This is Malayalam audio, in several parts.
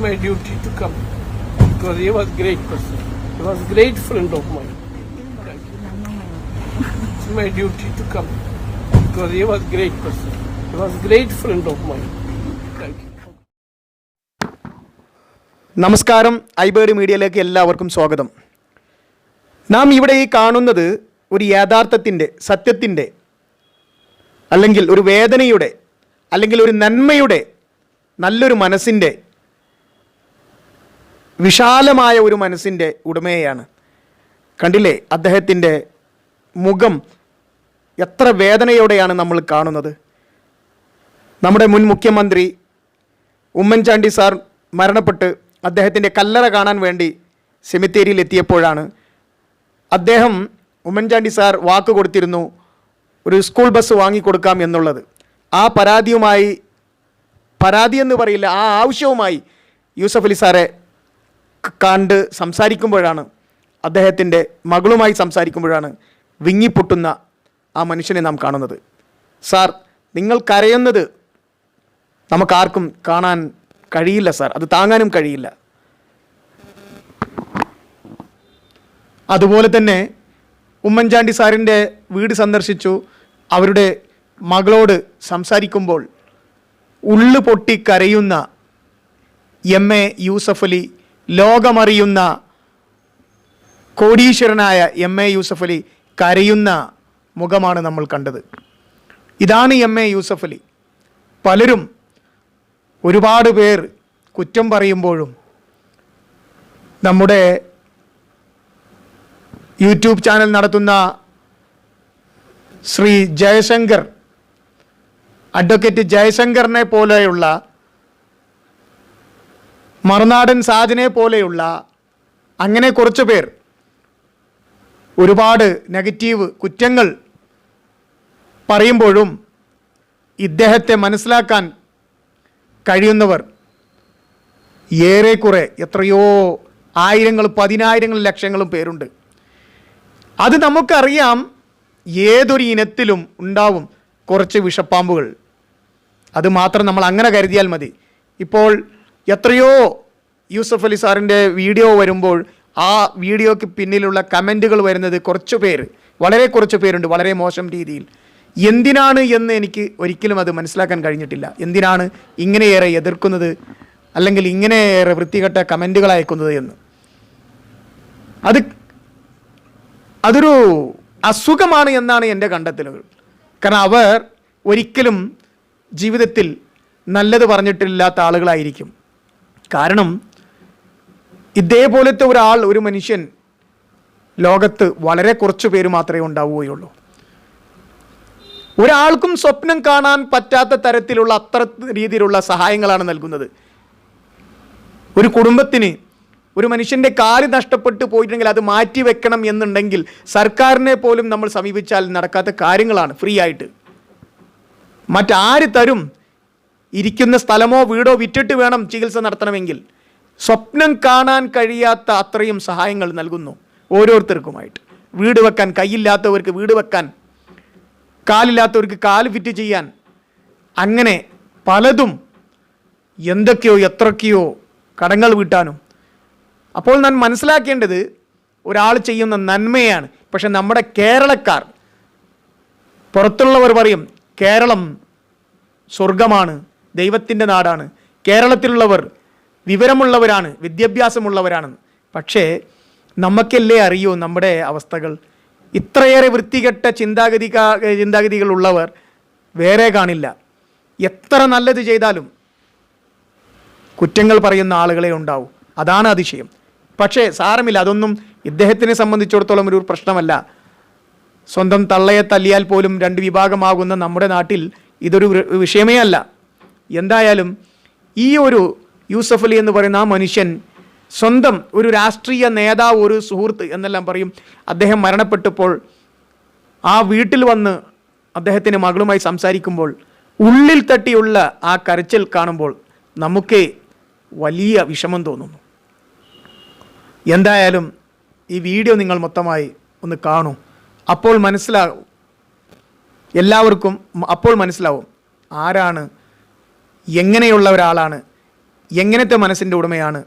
My duty to come because he was a great person. He was a great friend of mine. It's my duty to come because he was a great person. He was a great friend of mine. നമസ്കാരം ഐബേർഡ് മീഡിയയിലേക്ക് എല്ലാവർക്കും സ്വാഗതം നാം ഇവിടെ ഈ കാണുന്നത് ഒരു യാഥാർത്ഥ്യത്തിന്റെ സത്യത്തിന്റെ അല്ലെങ്കിൽ ഒരു വേദനയുടെ അല്ലെങ്കിൽ ഒരു നന്മയുടെ നല്ലൊരു മനസ്സിന്റെ വിശാലമായ ഒരു മനസ്സിന്റെ ഉടമയാണ് കണ്ടില്ലേ? അദ്ദേഹത്തിന്റെ മുഖം എത്ര വേദനയോടെയാണ് നമ്മൾ കാണുന്നത്. നമ്മുടെ മുൻ മുഖ്യമന്ത്രി ഉമ്മൻചാണ്ടി സാർ മരണപ്പെട്ട് അദ്ദേഹത്തിന്റെ കല്ലറ കാണാൻ വേണ്ടി സെമിത്തേരിയിൽ എത്തിയപ്പോഴാണ് അദ്ദേഹം ഉമ്മൻചാണ്ടി സാർ വാക്ക് കൊടുത്തിരുന്നു ഒരു സ്കൂൾ ബസ് വാങ്ങിക്കൊടുക്കാം എന്നുള്ളത്. ആ പരാതിയുമായി പരാതി എന്ന് പറയില്ല ആ ആവശ്യവുമായി യൂസഫ് അലി സാറെ കണ്ട് സംസാരിക്കുമ്പോഴാണ് അദ്ദേഹത്തിന്റെ മകളുമായി സംസാരിക്കുമ്പോഴാണ് വിങ്ങിപ്പൊട്ടുന്ന ആ മനുഷ്യനെ നാം കാണുന്നത്. സാർ നിങ്ങൾ കരയുന്നത് നമുക്കാർക്കും കാണാൻ കഴിയില്ല സാർ. അത് താങ്ങാനും കഴിയില്ല. അതുപോലെ തന്നെ ഉമ്മൻചാണ്ടി സാറിന്റെ വീട് സന്ദർശിച്ചു. അവരുടെ മകളോട് സംസാരിക്കുമ്പോൾ ഉള്ളു പൊട്ടി കരയുന്ന എം എ യൂസഫ് അലി ലോകമറിയുന്ന കോടീശ്വരനായ എം എ യൂസഫ് അലി കരയുന്ന മുഖമാണ് നമ്മൾ കണ്ടത്. ഇതാണ് എം എ യൂസഫ് അലി. പലരും ഒരുപാട് പേർ കുറ്റം പറയുമ്പോഴും നമ്മുടെ യൂട്യൂബ് ചാനൽ നടത്തുന്ന ശ്രീ ജയശങ്കർ അഡ്വക്കേറ്റ് ജയശങ്കറിനെ പോലെയുള്ള മറുനാടൻ സാജനെ പോലെയുള്ള അങ്ങനെ കുറച്ച് പേർ ഒരുപാട് നെഗറ്റീവ് കുറ്റങ്ങൾ പറയുമ്പോഴും ഇദ്ദേഹത്തെ മനസ്സിലാക്കാൻ കഴിയുന്നവർ ഏറെക്കുറെ എത്രയോ ആയിരങ്ങൾ പതിനായിരങ്ങൾ ലക്ഷങ്ങളും പേരുണ്ട്. അത് നമുക്കറിയാം ഏതൊരു ഇനത്തിലും ഉണ്ടാവും കുറച്ച് വിഷപ്പാമ്പുകൾ. അത് മാത്രം നമ്മൾ അങ്ങനെ കരുതിയാൽ മതി. ഇപ്പോൾ എത്രയോ യൂസഫ് അലി സാറിന്റെ വീഡിയോ വരുമ്പോൾ ആ വീഡിയോയ്ക്ക് പിന്നിലുള്ള കമന്റുകൾ വരുന്നത് കുറച്ച് പേര് വളരെ കുറച്ച് പേരുണ്ട് വളരെ മോശം രീതിയിൽ. എന്തിനാണ് എന്ന് എനിക്ക് ഒരിക്കലും അത് മനസ്സിലാക്കാൻ കഴിഞ്ഞിട്ടില്ല. എന്തിനാണ് ഇങ്ങനെയേറെ എതിർക്കുന്നത് അല്ലെങ്കിൽ ഇങ്ങനെയേറെ വൃത്തികെട്ട കമന്റുകൾ അയക്കുന്നത് എന്ന്. അത് അതൊരു അസുഖമാണ് എന്നാണ് എന്റെ കണ്ടെത്തലുകൾ. കാരണം അവർ ഒരിക്കലും ജീവിതത്തിൽ നല്ലത് പറഞ്ഞിട്ടില്ലാത്ത ആളുകളായിരിക്കും. കാരണം ഇതേപോലത്തെ ഒരാൾ ഒരു മനുഷ്യൻ ലോകത്ത് വളരെ കുറച്ച് പേര് മാത്രമേ ഉണ്ടാവുകയുള്ളൂ. ഒരാൾക്കും സ്വപ്നം കാണാൻ പറ്റാത്ത തരത്തിലുള്ള അത്ര രീതിയിലുള്ള സഹായങ്ങളാണ് നൽകുന്നത്. ഒരു കുടുംബത്തിന് ഒരു മനുഷ്യന്റെ കാൽ നഷ്ടപ്പെട്ടു പോയിട്ടുണ്ടെങ്കിൽ അത് മാറ്റി വെക്കണം എന്നുണ്ടെങ്കിൽ സർക്കാരിനെ പോലും നമ്മൾ സമീപിച്ചാൽ നടക്കാത്ത കാര്യങ്ങളാണ് ഫ്രീ ആയിട്ട്. മറ്റാര് തരും? ഇരിക്കുന്ന സ്ഥലമോ വീടോ വിറ്റിട്ട് വേണം ചികിത്സ നടത്തണമെങ്കിൽ സ്വപ്നം കാണാൻ കഴിയാത്ത അത്രയും സഹായങ്ങൾ നൽകുന്നു ഓരോരുത്തർക്കുമായിട്ട്. വീട് വെക്കാൻ കൈയില്ലാത്തവർക്ക് വീട് വെക്കാൻ കാലില്ലാത്തവർക്ക് കാൽ ഫിറ്റ് ചെയ്യാൻ അങ്ങനെ പലതും എന്തൊക്കെയോ എത്രയൊക്കെയോ കടങ്ങൾ വീട്ടാനും. അപ്പോൾ ഞാൻ മനസ്സിലാക്കേണ്ടത് ഒരാൾ ചെയ്യുന്ന നന്മയാണ്. പക്ഷെ നമ്മുടെ കേരളക്കാർ പുറത്തുള്ളവർ പറയും കേരളം സ്വർഗമാണ് ദൈവത്തിന്റെ നാടാണ്. കേരളത്തിലുള്ളവർ വിവരമുള്ളവരാണ് വിദ്യാഭ്യാസമുള്ളവരാണെന്ന് പക്ഷേ നമുക്കല്ലേ അറിയൂ നമ്മുടെ അവസ്ഥകൾ? ഇത്രയേറെ വൃത്തികെട്ട ചിന്താഗതി ചിന്താഗതികളുള്ളവർ വേറെ കാണില്ല. എത്ര നല്ലത് ചെയ്താലും കുറ്റങ്ങൾ പറയുന്ന ആളുകളെ ഉണ്ടാവും. അതാണ് അതിശയം. പക്ഷേ സാരമില്ല. അതൊന്നും ഇദ്ദേഹത്തിനെ സംബന്ധിച്ചിടത്തോളം ഒരു പ്രശ്നമല്ല. സ്വന്തം തള്ളയെ തല്ലിയാൽ പോലും രണ്ട് വിഭാഗമാകുന്ന നമ്മുടെ നാട്ടിൽ ഇതൊരു വിഷയമേ അല്ല. എന്തായാലും ഈ ഒരു യൂസഫ് അലി എന്ന് പറയുന്ന ആ മനുഷ്യൻ സ്വന്തം ഒരു രാഷ്ട്രീയ നേതാവ് ഒരു സുഹൃത്ത് എന്നെല്ലാം പറയും. അദ്ദേഹം മരണപ്പെട്ടപ്പോൾ ആ വീട്ടിൽ വന്ന് അദ്ദേഹത്തിന്റെ മകളുമായി സംസാരിക്കുമ്പോൾ ഉള്ളിൽ തട്ടിയുള്ള ആ കരച്ചിൽ കാണുമ്പോൾ നമുക്ക് വലിയ വിഷമം തോന്നുന്നു. എന്തായാലും ഈ വീഡിയോ നിങ്ങൾ മൊത്തമായി ഒന്ന് കാണൂ. അപ്പോൾ മനസ്സിലാകും എല്ലാവർക്കും അപ്പോൾ മനസ്സിലാവും ആരാണ് എങ്ങനെയുള്ള ഒരാളാണ്? എങ്ങനത്തെ മനസ്സിന്റെ ഉടമയാണ്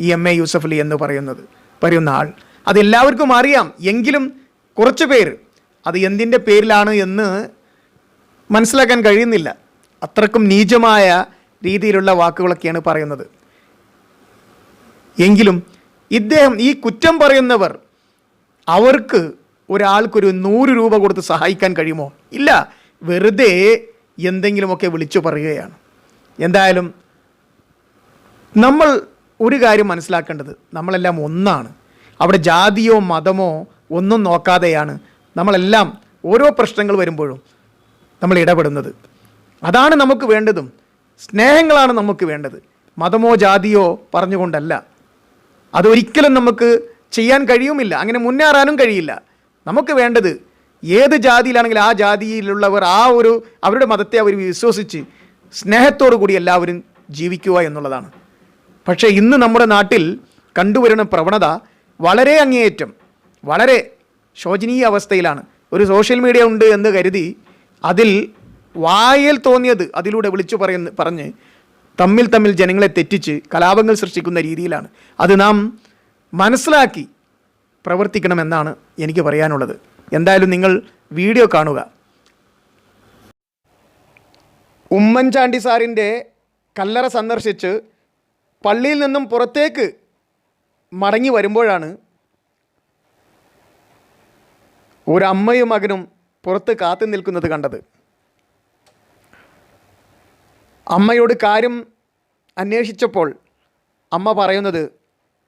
ഈ എം എ യൂസഫലി എന്ന് പറയുന്നത്? പറയുന്ന ആൾ. അതെല്ലാവർക്കും അറിയാം. എങ്കിലും കുറച്ച് പേര് അത് എന്തിന്റെ പേരിലാണ് എന്ന് മനസ്സിലാക്കാൻ കഴിയുന്നില്ല. അത്രക്കും നീചമായ രീതിയിലുള്ള വാക്കുകളൊക്കെയാണ് പറയുന്നത്. എങ്കിലും ഇദ്ദേഹം ഈ കുറ്റം പറയുന്നവർ അവർക്ക് ഒരാൾക്കൊരു നൂറ് രൂപ കൊടുത്ത് സഹായിക്കാൻ കഴിയുമോ? ഇല്ല. വെറുതെ എന്തെങ്കിലുമൊക്കെ വിളിച്ചു പറയുകയാണ്. എന്തായാലും നമ്മൾ ഒരു കാര്യം മനസ്സിലാക്കേണ്ടത് നമ്മളെല്ലാം ഒന്നാണ്. അവിടെ ജാതിയോ മതമോ ഒന്നും നോക്കാതെയാണ് നമ്മളെല്ലാം ഓരോ പ്രശ്നങ്ങൾ വരുമ്പോഴും നമ്മൾ ഇടപെടുന്നത്. അതാണ് നമുക്ക് വേണ്ടതും. സ്നേഹങ്ങളാണ് നമുക്ക് വേണ്ടത്. മതമോ ജാതിയോ പറഞ്ഞുകൊണ്ടല്ല. അതൊരിക്കലും നമുക്ക് ചെയ്യാൻ കഴിയുമില്ല. അങ്ങനെ മുന്നേറാനും കഴിയില്ല. നമുക്ക് വേണ്ടത് ഏത് ജാതിയിലാണെങ്കിലും ആ ജാതിയിലുള്ളവർ ആ ഒരു അവരുടെ മതത്തെ അവർ വിശ്വസിച്ച് സ്നേഹത്തോടു കൂടി എല്ലാവരും ജീവിക്കുക എന്നുള്ളതാണ്. പക്ഷേ ഇന്ന് നമ്മുടെ നാട്ടിൽ കണ്ടുവരുന്ന പ്രവണത വളരെ അങ്ങേയറ്റം വളരെ ശോചനീയ അവസ്ഥയിലാണ്. ഒരു സോഷ്യൽ മീഡിയ ഉണ്ട് എന്ന് കരുതി അതിൽ വായിൽ തോന്നിയത് അതിലൂടെ വിളിച്ചു പറയുന്ന പറഞ്ഞ് തമ്മിൽ തമ്മിൽ ജനങ്ങളെ തെറ്റിച്ച് കലാപങ്ങൾ സൃഷ്ടിക്കുന്ന രീതിയിലാണ്. അത് നാം മനസ്സിലാക്കി പ്രവർത്തിക്കണമെന്നാണ് എനിക്ക് പറയാനുള്ളത്. എന്തായാലും നിങ്ങൾ വീഡിയോ കാണുക. ഉമ്മൻചാണ്ടി സാറിന്റെ കല്ലറ സന്ദർശിച്ച് പള്ളിയിൽ നിന്നും പുറത്തേക്ക് മടങ്ങി വരുമ്പോഴാണ് ഒരമ്മയും മകനും പുറത്ത് കാത്തു നിൽക്കുന്നത് കണ്ടത്. അമ്മയോട് കാര്യം അന്വേഷിച്ചപ്പോൾ അമ്മ പറയുന്നത്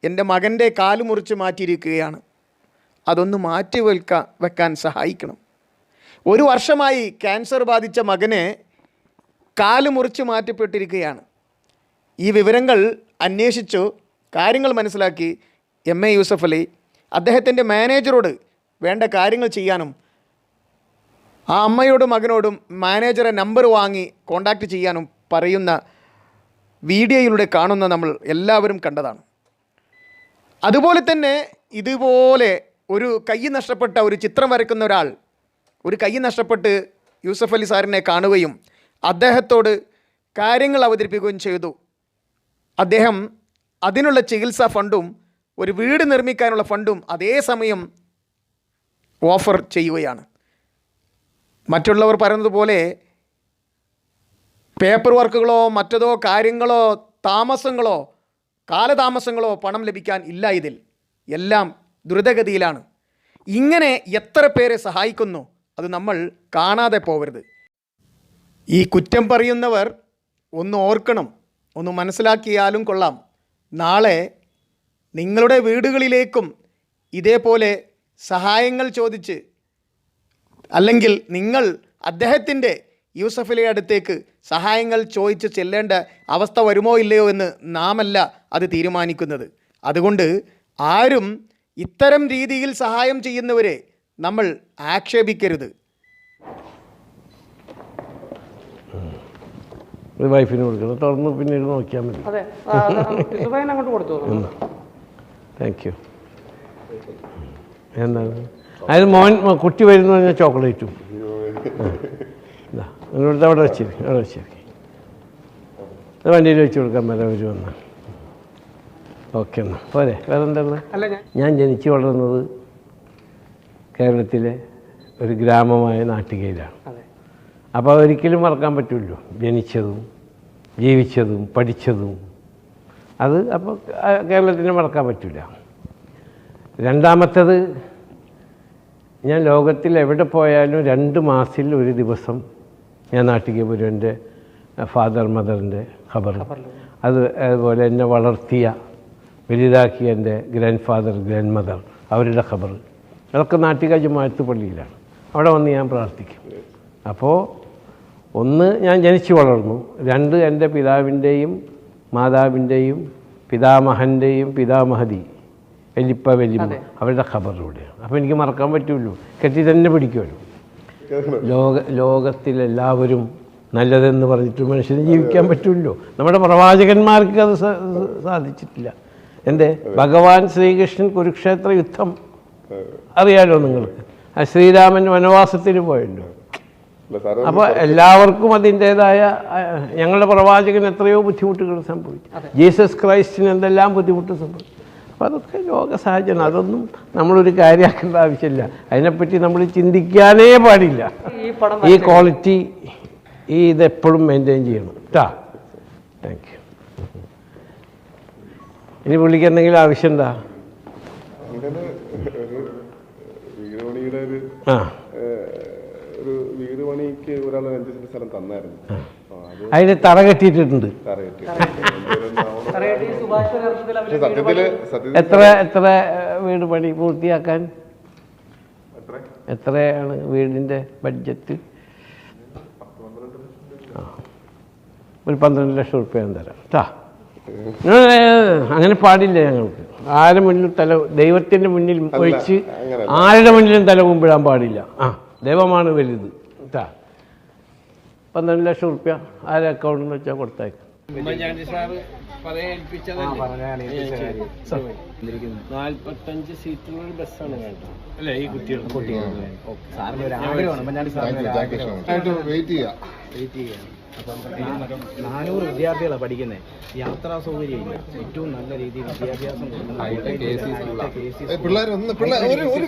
എന്റെ മകന്റെ കാൽ മുറിച്ച് മാറ്റിയിരിക്കുകയാണ്. അതൊന്ന് മാറ്റി വയ്ക്കാൻ വെക്കാൻ സഹായിക്കണം. ഒരു വർഷമായി ക്യാൻസർ ബാധിച്ച മകനെ കാൽ മുറിച്ച് മാറ്റപ്പെട്ടിരിക്കുകയാണ്. ഈ വിവരങ്ങൾ അന്വേഷിച്ചു കാര്യങ്ങൾ മനസ്സിലാക്കി എം എ യൂസഫ് അലി. അദ്ദേഹത്തിന്റെ മാനേജറോട് വേണ്ട കാര്യങ്ങൾ ചെയ്യാനും ആ അമ്മയോടും മകനോടും മാനേജറെ നമ്പർ വാങ്ങി കോണ്ടാക്റ്റ് ചെയ്യാനും പറയുന്ന വീഡിയോയിലൂടെ കാണുന്ന നമ്മൾ എല്ലാവരും കണ്ടതാണ്. അതുപോലെ തന്നെ ഇതുപോലെ ഒരു കൈ നഷ്ടപ്പെട്ട ഒരു ചിത്രം വരയ്ക്കുന്ന ഒരാൾ ഒരു കൈ നഷ്ടപ്പെട്ട് യൂസഫ് അലി സാറിനെ കാണുകയും അദ്ദേഹത്തോട് കാര്യങ്ങൾ അവതരിപ്പിക്കുകയും ചെയ്തു. അദ്ദേഹം അതിനുള്ള ചികിത്സാ ഫണ്ടും ഒരു വീട് നിർമ്മിക്കാനുള്ള ഫണ്ടും അതേസമയം ഓഫർ ചെയ്യുകയാണ്. മറ്റുള്ളവർ പറയുന്നത് പോലെ പേപ്പർ വർക്കുകളോ മറ്റതോ കാര്യങ്ങളോ താമസങ്ങളോ കാലതാമസങ്ങളോ പണം ലഭിക്കാൻ ഇല്ല ഇതിൽ. എല്ലാം ദ്രുതഗതിയിലാണ്. ഇങ്ങനെ എത്ര പേരെ സഹായിക്കുന്നു അത് നമ്മൾ കാണാതെ പോകരുത്. ഈ കുറ്റം പറയുന്നവർ ഒന്ന് ഓർക്കണം ഒന്ന് മനസ്സിലാക്കിയാലും കൊള്ളാം. നാളെ നിങ്ങളുടെ വീടുകളിലേക്കും ഇതേപോലെ സഹായങ്ങൾ ചോദിച്ച് അല്ലെങ്കിൽ നിങ്ങൾ അദ്ദേഹത്തിന്റെ യൂസഫിലെ അടുത്തേക്ക് സഹായങ്ങൾ ചോദിച്ച് ചെല്ലേണ്ട അവസ്ഥ വരുമോ ഇല്ലയോ എന്ന് നാമല്ല അത് തീരുമാനിക്കുന്നത്. അതുകൊണ്ട് ആരും ഇത്തരം രീതിയിൽ സഹായം ചെയ്യുന്നവരെ നമ്മൾ ആക്ഷേപിക്കരുത്. വൈഫിന് കൊടുക്കണം. തുറന്ന് പിന്നീട് നോക്കിയാൽ മതി. താങ്ക് യു എന്താണ് അതിന് മോൻ കുട്ടി വരുന്ന പറഞ്ഞാൽ ചോക്ലേറ്റും. നിങ്ങളുടെ അവിടെ വെച്ചിരിക്കും അവിടെ വെച്ചിരിക്കും. അത് വണ്ടിയിൽ വെച്ച് കൊടുക്കാൻ വരെ അവർ വന്ന ഓക്കെ എന്നാ. പോരെ. വേറെ എന്താണ് ഞാൻ ജനിച്ചു വളർന്നത് കേരളത്തിലെ ഒരു ഗ്രാമമായ നാട്ടികയിലാണ്. അപ്പോൾ ഒരിക്കലും മറക്കാൻ പറ്റുമല്ലോ ജനിച്ചതും ജീവിച്ചതും പഠിച്ചതും. അത് അപ്പോൾ കേരളത്തിന് മറക്കാൻ പറ്റില്ല രണ്ടാമത്തത് ഞാൻ ലോകത്തിൽ എവിടെ പോയാലും രണ്ട് മാസത്തിൽ ഒരു ദിവസം ഞാൻ നാട്ടിലേക്ക് വരും എന്റെ ഫാദർ മദറിന്റെ ഖബർ അത് അതുപോലെ എന്നെ വളർത്തിയ വലുതാക്കിയ എന്റെ ഗ്രാൻഡ് ഫാദർ ഗ്രാൻഡ് മദർ അവരുടെ ഖബർ അതൊക്കെ നാട്ടിക ജമാഅത്ത് പള്ളിയിലാണ്. അവിടെ വന്ന് ഞാൻ പ്രാർത്ഥിക്കും. അപ്പോൾ ഒന്ന് ഞാൻ ജനിച്ചു വളർന്നു. രണ്ട് എന്റെ പിതാവിന്റെയും മാതാവിന്റെയും പിതാമഹന്റെയും പിതാമഹതി. വലിപ്പ വലിയ അവരുടെ ഖബറിലൂടെയാണ്. അപ്പോൾ എനിക്ക് മറക്കാൻ പറ്റുമല്ലോ കെട്ടി തന്നെ പിടിക്കുമല്ലോ. ലോക ലോകത്തിലെല്ലാവരും നല്ലതെന്ന് പറഞ്ഞിട്ട് മനുഷ്യന് ജീവിക്കാൻ പറ്റുമല്ലോ. നമ്മുടെ പ്രവാചകന്മാർക്ക് അത് സാധിച്ചിട്ടില്ല. എന്റെ ഭഗവാൻ ശ്രീകൃഷ്ണൻ കുരുക്ഷേത്ര യുദ്ധം. അറിയാലോ നിങ്ങൾക്ക്? ആ ശ്രീരാമൻ വനവാസത്തിന് പോയല്ലോ. അപ്പോൾ എല്ലാവർക്കും അതിന്റെതായ ഞങ്ങളുടെ പ്രവാചകന് എത്രയോ ബുദ്ധിമുട്ടുകൾ സംഭവിച്ചു. ജീസസ് ക്രൈസ്റ്റിന് എന്തെല്ലാം ബുദ്ധിമുട്ട് സംഭവിച്ചു. അപ്പോൾ അതൊക്കെ ലോക സാഹചര്യം അതൊന്നും നമ്മളൊരു കാര്യമാക്കേണ്ട ആവശ്യമില്ല. അതിനെപ്പറ്റി നമ്മൾ ചിന്തിക്കാനേ പാടില്ല. ഈ ക്വാളിറ്റി ഈ ഇതെപ്പോഴും മെയിന്റെയിൻ ചെയ്യണം. കേട്ടാ താങ്ക് യു ഇനി പുള്ളിക്ക് എന്തെങ്കിലും എന്താ? ആ. ഒരു വീട് പണിക്ക് ഒരാൾ അഞ്ച് സെന്റ് സ്ഥലം തന്നായിരുന്നു. അതിന് തറ കെട്ടിയിട്ടുണ്ട്. സത്യത്തിൽ എത്ര എത്ര വീട് പണി പൂർത്തിയാക്കാൻ? എത്ര? എത്രയാണ് വീടിന്റെ ബഡ്ജറ്റ്. ഒരു പന്ത്രണ്ട് ലക്ഷം റുപ്യ ഞാൻ തരാം. കേട്ടാ അങ്ങനെ പാടില്ല ഞങ്ങൾക്ക്. ആരുടെ മുന്നിൽ തല ദൈവത്തിന്റെ മുന്നിൽ ഒഴിച്ച്. ആരുടെ മുന്നിലും തല കുമ്പിടാൻ പാടില്ല. ആ. ദൈവമാണ് വലുത്. കേട്ടാ പന്ത്രണ്ട് ലക്ഷം റുപ്യ ആരെ അക്കൗണ്ടിൽ നിന്ന് വെച്ചാൽ കൊടുത്തേക്ക് നാല്പത്തഞ്ച് സീറ്റുള്ള ഒരു ബസ്സാണ് വേണ്ടത്. അല്ലേ ഈ കുട്ടികൾ വെയിറ്റ് ചെയ്യാം. വെയിറ്റ് ചെയ്യാണ് അപ്പം നാനൂറ് വിദ്യാർത്ഥികളാണ് പഠിക്കുന്നത് യാത്രാ സൗകര്യം ഇല്ല ഏറ്റവും നല്ല രീതിയിൽ വിദ്യാഭ്യാസം ഒരു ഒരു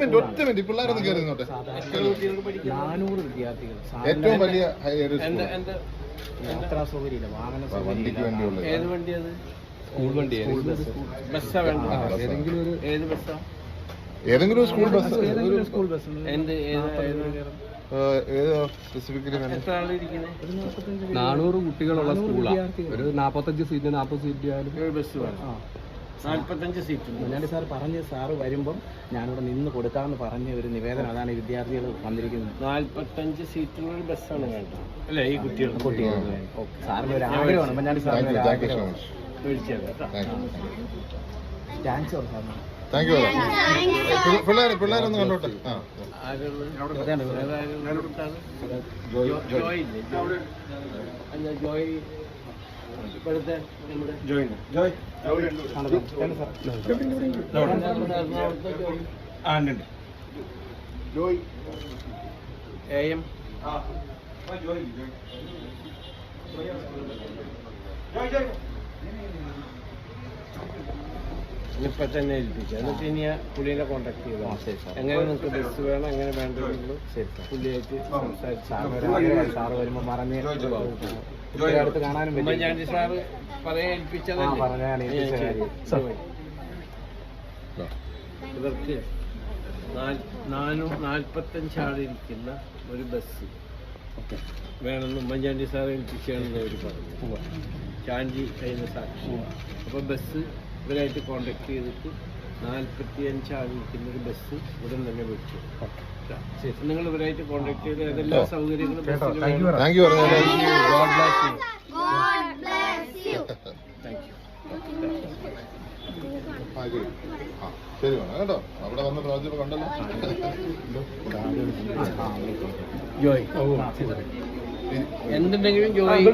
നാനൂറ് വിദ്യാർത്ഥികൾ ഏറ്റവും വലിയ ഒരു യാത്രാ സൗകര്യം വാഹന സൗകര്യം സ്കൂൾ ഏത് വണ്ടി ബസ്സാ സ്കൂൾ വണ്ടി ബസ്സാ വേണ്ടത്. ഏത് ബസ്സാ? ഏതെങ്കിലും സ്കൂൾ ബസ് സ്കൂൾ നാനൂറ് കുട്ടികളുള്ള സ്കൂളാണ് ഒരു നാപ്പത്തഞ്ച് സീറ്റ് നാപ്പത് സീറ്റ് ആയാലും. ബസ് നാല്പത്തഞ്ച് സീറ്റ് ഉമ്മൻചാണ്ടി സാർ പറഞ്ഞ് സാറ് വരുമ്പം ഞാനിവിടെ നിന്ന് കൊടുക്കാമെന്ന് പറഞ്ഞ ഒരു നിവേദനം അതാണ് ഈ വിദ്യാർത്ഥികൾ വന്നിരിക്കുന്നത്. നാൽപ്പത്തഞ്ച് സീറ്റുള്ള ഒരു ബസ്സാണ് വേണ്ടത്. അല്ലേ ഈ കുട്ടികൾ സാറിന് ഒരു ആഗ്രഹമാണ്. താങ്ക് സാറിന് ഒരു താങ്ക് യു സോ ആഗ്രഹം. വിളിച്ചത് താങ്ക്സ് സാറിന് താങ്ക് യു പിള്ളേർ പിള്ളേരൊന്ന് കണ്ടോട്ടെ. ആ. ജോയ് ഇല്ലേ ജോയ്. അല്ല ജോയ്. ഇപ്പോഴത്തെ നമ്മുടെ ജോയ്. ജോയ്. ജോയ്. A M. ഇപ്പൊ തന്നെ ഏൽപ്പിക്കുക എന്നിട്ട് ഇനി പുള്ളിനെ കോൺടാക്ട് ചെയ്താൽ എങ്ങനെ നിങ്ങൾക്ക് ബസ് വേണം? എങ്ങനെ വേണ്ടതുള്ളൂ പുള്ളിയായിട്ട് സംസാരിച്ചു സാറ് വരുമ്പോൾ മറന്ന് അടുത്ത് കാണാനും പറ്റും ഉമ്മൻചാണ്ടി സാറ് പറയാൻ ആ, ഏൽപ്പിച്ചതല്ലേ പറഞ്ഞതാണ് ഏൽപ്പിച്ച കാര്യം. ജോയ്. ഇവർക്ക് നാൽപ്പത്തഞ്ച് ആളിരിക്കുന്ന ഒരു ബസ് വേണമെന്ന് ഉമ്മൻചാണ്ടി സാർ ഏൽപ്പിച്ചാണെന്ന് അവർ പറഞ്ഞു. ചാണ്ടി കഴിഞ്ഞ സാക്ഷി അപ്പോൾ ബസ് ഇവരായിട്ട് കോണ്ടാക്ട് ചെയ്തിട്ട് നാൽപ്പത്തി അഞ്ച് ആളിരിക്കുന്ന ഒരു ബസ് ഉടൻ തന്നെ വിളിച്ചു. നിങ്ങൾ ഇവരായിട്ട് കോണ്ടാക്ട് ചെയ്ത് ഏതെല്ലാം സൗകര്യങ്ങളും. താങ്ക് യു ശരി. വേണം. കേട്ടോ. അവിടെ വന്ന പ്രാവശ്യം കണ്ടല്ലോ. ജോയ്. എന്തുണ്ടെങ്കിലും ജോയി.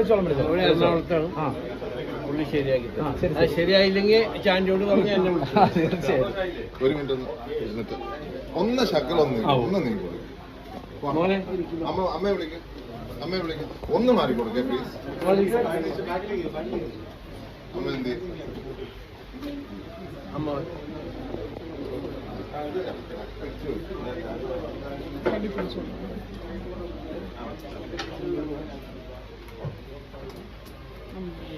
എറണാകുളത്താണ്. പുള്ളി ശരിയാക്കി. അത് ശരിയായില്ലെങ്കിൽ ചാൻഡിയോട് പറഞ്ഞ് എന്നെ വിളിച്ചു ഒരു മിനിറ്റ് ഒന്ന് ഇരുന്നിട്ട്. ഒന്ന് ശക്കൽ ഒന്ന് ഒന്ന് നീ മോനെ. അമ്മ അമ്മയെ വിളിക്കും. അമ്മയെ വിളിക്കും. ഒന്ന് മാറി കൊടുക്കേ പ്ലീസ് അമ്മ എന്ത് ചെയ്യും? 嗯。